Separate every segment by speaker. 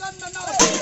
Speaker 1: gun na now.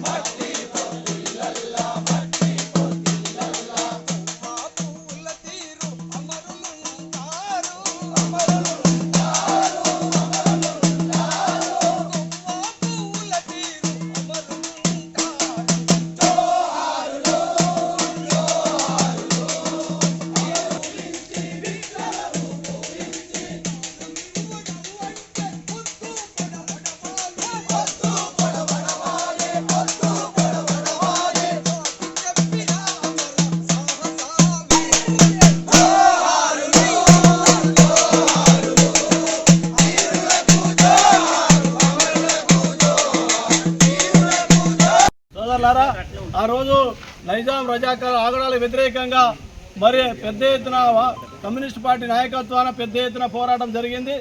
Speaker 1: Martin.
Speaker 2: సోదరులారా ఆ రోజు నైజాం రజాకాల ఆగడాలకు వ్యతిరేకంగా మరి పెద్ద ఎత్తున కమ్యూనిస్ట్ పార్టీ నాయకత్వాన పెద్ద ఎత్తున పోరాటం జరిగింది.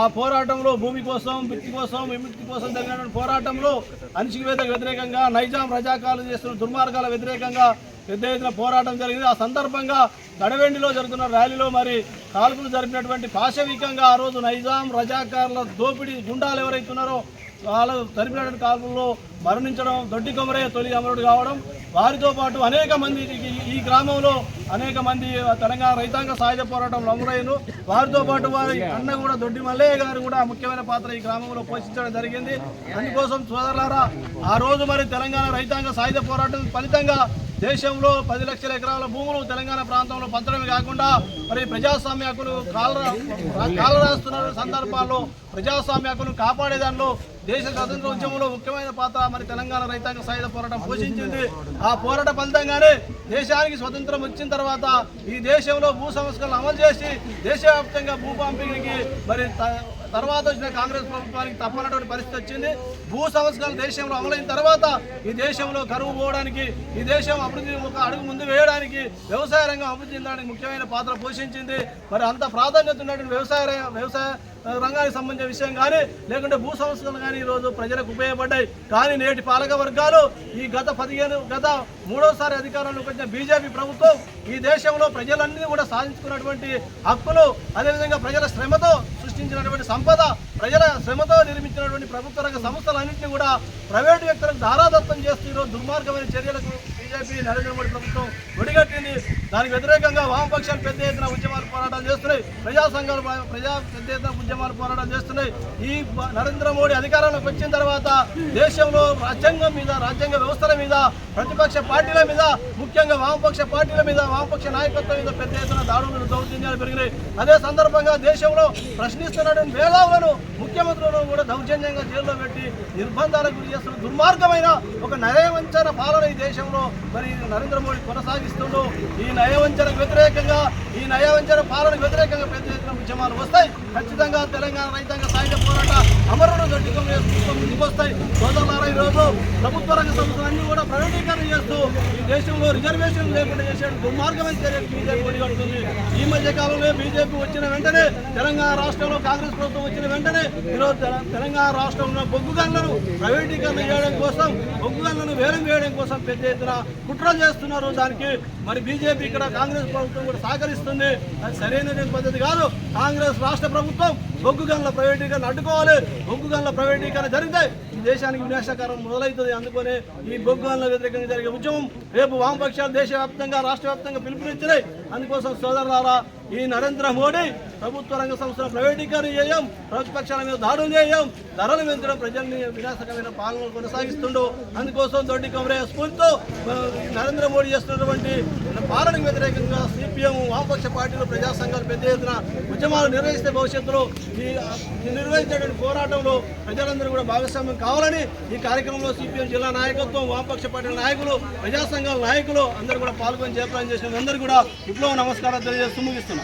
Speaker 2: ఆ పోరాటంలో భూమి కోసం విముక్తి కోసం విముక్తి కోసం జరిగినటువంటి పోరాటంలో అణచివేతకు వ్యతిరేకంగా నైజాం రజాకాలు చేస్తున్న దుర్మార్గాల వ్యతిరేకంగా పెద్ద ఎత్తున పోరాటం జరిగింది. ఆ సందర్భంగా నడవెండిలో జరుగుతున్న ర్యాలీలో మరి కాల్పులు జరిపినటువంటి పాశవికంగా ఆ రోజు నైజాం రజాకారుల దోపిడీ గుండాలు ఎవరైతే ఉన్నారో వాళ్ళు చనిపోయిన కాలంలో మరణించడం దొడ్డి కొమరయ్య తొలి అమరుడు కావడం వారితో పాటు అనేక మంది ఈ- ఈ గ్రామంలో అనేక మంది తెలంగాణ రైతాంగ సాయుధ పోరాటంలో అమరయ్యను వారితో పాటు వారి అన్న కూడా దొడ్డి మల్లయ్య గారు కూడా ముఖ్యమైన పాత్ర ఈ గ్రామంలో పోషించడం జరిగింది. అందుకోసం సోదరులారా ఆ రోజు మరి తెలంగాణ రైతాంగ సాయుధ పోరాటం ఫలితంగా దేశంలో పది లక్షల ఎకరాల భూములు తెలంగాణ ప్రాంతంలో పంచడమే కాకుండా మరి ప్రజాస్వామ్య హక్కులు కాలరా కాలరాస్తున్న సందర్భాల్లో ప్రజాస్వామ్య హక్కును కాపాడేదానిలో దేశ స్వతంత్ర ఉద్యమంలో ముఖ్యమైన పాత్ర మరి తెలంగాణ రైతాంగ సాయుధ పోరాటం పోషించింది. ఆ పోరాట ఫలితంగానే దేశానికి స్వతంత్రం వచ్చిన తర్వాత ఈ దేశంలో భూ సంస్కరణలు అమలు చేసి దేశవ్యాప్తంగా భూ పంపిణీకి మరి త- తర్వాత వచ్చిన కాంగ్రెస్ ప్రభుత్వానికి తప్పనటువంటి పరిస్థితి వచ్చింది. భూ సంస్కరణలు దేశంలో అమలైన తర్వాత ఈ దేశంలో కరువు పోవడానికి ఈ దేశం అభివృద్ధి ఒక అడుగు ముందు వేయడానికి వ్యవసాయ రంగం అభివృద్ధి చెందడానికి ముఖ్యమైన పాత్ర పోషించింది. మరి అంత ప్రాధాన్యత ఉన్నటువంటి వ్యవసాయ వ్యవసాయ రంగానికి సంబంధించిన విషయం కానీ లేకుంటే భూ సంస్కరణలు కానీ ఈరోజు ప్రజలకు ఉపయోగపడ్డాయి. కానీ నేటి పాలక వర్గాలు ఈ గత పదిహేను గత మూడోసారి అధికారంలోకి వచ్చిన బీజేపీ ప్రభుత్వం ఈ దేశంలో ప్రజలన్నీ కూడా సాధించుకున్నటువంటి హక్కులు అదేవిధంగా ప్రజల శ్రమతో సృష్టించినటువంటి సంపద ప్రజల శ్రమతో నిర్మించినటువంటి ప్రభుత్వ రంగ సంస్థలన్నింటినీ కూడా ప్రైవేటు వ్యక్తులకు దారాదత్తం చేస్తూ ఈరోజు దుర్మార్గమైన చర్యలకు బీజేపీ నరేంద్ర మోడీ ప్రభుత్వం ఒడిగట్టింది. దానికి వ్యతిరేకంగా వామపక్షాలు పెద్ద ఎత్తున ఉద్యమాలు పోరాటాలు చేస్తున్నాయి. ప్రజా సంఘాలు ప్రజా పెద్ద ఎత్తున ఉద్యమాలు పోరాటం చేస్తున్నాయి. ఈ నరేంద్ర మోడీ అధికారంలోకి వచ్చిన తర్వాత దేశంలో రాజ్యాంగం మీద రాజ్యాంగ వ్యవస్థల మీద ప్రతిపక్ష పార్టీల మీద ముఖ్యంగా వామపక్ష పార్టీల మీద వామపక్ష నాయకత్వం మీద పెద్ద ఎత్తున దాడులు దౌర్జన్యాలు పెరిగినాయి. అదే సందర్భంగా దేశంలో ప్రశ్నిస్తున్నటువంటి మేధావులను ముఖ్యమంత్రులను కూడా దౌర్జన్యంగా జైల్లో పెట్టి నిర్బంధాలకు గురి చేస్తున్న దుర్మార్గమైన ఒక నయవంచన పాలన ఈ దేశంలో మరి నరేంద్ర మోడీ కొనసాగిస్తుండు. ఈ నయవంచనకు వ్యతిరేకంగా ఈ నయవంచన పాలనకు వ్యతిరేకంగా పెద్ద ఎత్తున ఉద్యమాలు వస్తాయి. ఖచ్చితంగా తెలంగాణ రైతాంగ సాయుధ పోరాట అమరుడు దొడ్డికం ముందుకు వస్తాయి సోదరులారా ఈరోజు ప్రభుత్వ రంగ సంస్థలు అన్ని కూడా ప్రైవేటీకరణ చేస్తూ ఈ దేశంలో రిజర్వేషన్ లేకుండా చేసే దుర్మార్గమైన చర్యలు బీజేపీ ఒడిగడుతుంది ఈ మధ్య కాలంలో బీజేపీ వచ్చిన వెంటనే తెలంగాణ రాష్ట్రంలో కాంగ్రెస్ ప్రభుత్వం వచ్చిన వెంటనే ఈరోజు తెలంగాణ రాష్ట్రంలో బొగ్గు గనులను ప్రైవేటీకరణ చేయడం కోసం బొగ్గు గనులను వేలం వేయడం కోసం పెద్ద ఎత్తున కుట్రలు చేస్తున్నారు. దానికి మరి బీజేపీ ఇక్కడ కాంగ్రెస్ ప్రభుత్వం కూడా సహకరిస్తుంది. అది సరైన పద్ధతి కాదు. కాంగ్రెస్ రాష్ట్ర ప్రభుత్వం బొగ్గు గనుల ప్రైవేటీకరణ అడ్డుకోవాలి. బొగ్గు గనుల ప్రైవేటీకరణ జరిగితే దేశానికి వినాశకరం మొదలవుతుంది. అందుకనే ఈ బొగ్గు వ్యతిరేకంగా జరిగే ఉద్యమం రేపు వామపక్షాలు దేశవ్యాప్తంగా రాష్ట్ర వ్యాప్తంగా పిలుపునిచ్చినాయి. అందుకోసం సోదరులారా ఈ నరేంద్ర మోడీ ప్రభుత్వ రంగ సంస్థల ప్రైవేటీకరణ చేయం ప్రతిపక్షాల మీద దాడులు చేయం ధరలు పెంచడం ప్రజల్ని వినాశకమైన పాలన కొనసాగిస్తుండు. అందుకోసం దొడ్డి కమరే స్ఫూర్తితో నరేంద్ర మోడీ చేస్తున్నటువంటి పాలనకు వ్యతిరేకంగా సిపిఎం వామపక్ష పార్టీలు ప్రజా సంఘాలు పెద్ద ఎత్తున ఉద్యమాలు నిర్వహిస్తే భవిష్యత్తులో ఈ నిర్వహించేటువంటి పోరాటంలో ప్రజలందరూ కూడా భాగస్వామ్యం కావాలని ఈ కార్యక్రమంలో సిపిఎం జిల్లా నాయకత్వం వామపక్ష పార్టీల నాయకులు ప్రజా సంఘాల నాయకులు అందరూ కూడా పాల్గొని జయప్రదం చేసిన అందరూ కూడా విప్లవ నమస్కారాలు తెలియజేస్తూ ముగిస్తున్నాం.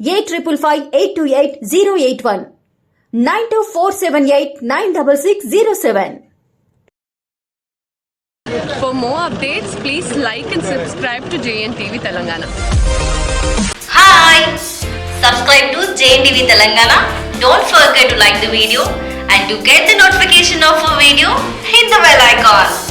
Speaker 3: eight triple five eight two eight zero eight one nine two four seven eight nine double six zero seven
Speaker 4: For more updates, please like and subscribe to JNTV Telangana.
Speaker 5: Hi! Subscribe to JNTV Telangana. Don't forget to like the video and to get the notification of a video, hit the bell icon.